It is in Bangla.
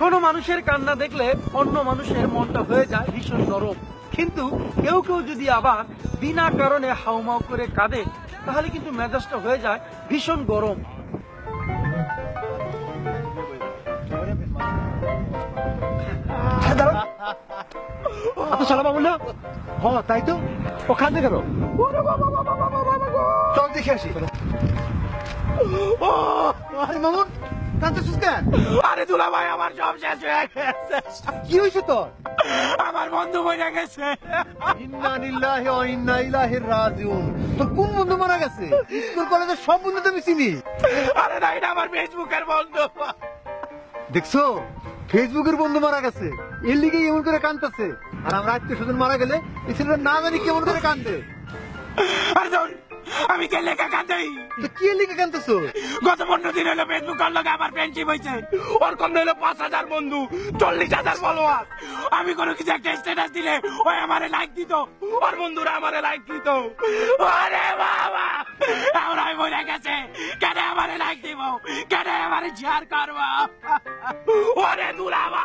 কোনো মানুষের কান্না দেখলে অন্য মানুষের মনটা হয়ে যায় ভীষণ নরম। কিন্তু কেউ কেউ যদি আবার বিনা কারণে হাউমাউ করে কাঁদে, তাহলে কিন্তু মেজাজটা হয়ে যায় ভীষণ গরম। আপনি সালা বাবু না। হ, তাই তো? ও খাদ্য কেন? চল দেখে আসি। আরে মামুন। কাঁদতেছিস কেন? আরে দুলা ভাই আমার সব শেষ হয়ে গেছে। কি হয়েছে তোর? আমার বন্ধু মরে গেছে। ইন্না লিল্লাহি ওয়া ইন্না ইলাইহি রাজিউন। তোর কোন বন্ধু মারা গেছে? স্কুল কলেজের সব বন্ধু তো আমি চিনি। আরে না এটা আমার ফেসবুকের বন্ধু। দেখছ? ফেসবুকের বন্ধু মারা গেছে। এর লিগে এমন করে কান্দতেছে আর আমরা আত্মীয় স্বজন মারা গেলে এই ছেলেটা না জানি কেমন করে কান্দে আরে আমি কে লেখা কাঁদাই তো কি এর লিগে গত পনেরো দিন হলো ফেসবুক আর লগে আমার ফ্রেন্ডশিপ হয়েছে ওর কম হলো পাঁচ হাজার বন্ধু চল্লিশ হাজার ফলোয়ার আমি কোনো কিছু একটা স্ট্যাটাস দিলে ওই আমারে লাইক দিত ওর বন্ধুরা আমারে লাইক দিত। আরে বাবা! আমরা বলে গেছে কেন আমারে লাইক দিব? কেন আমারে শেয়ার করব? ওরে দুলাবা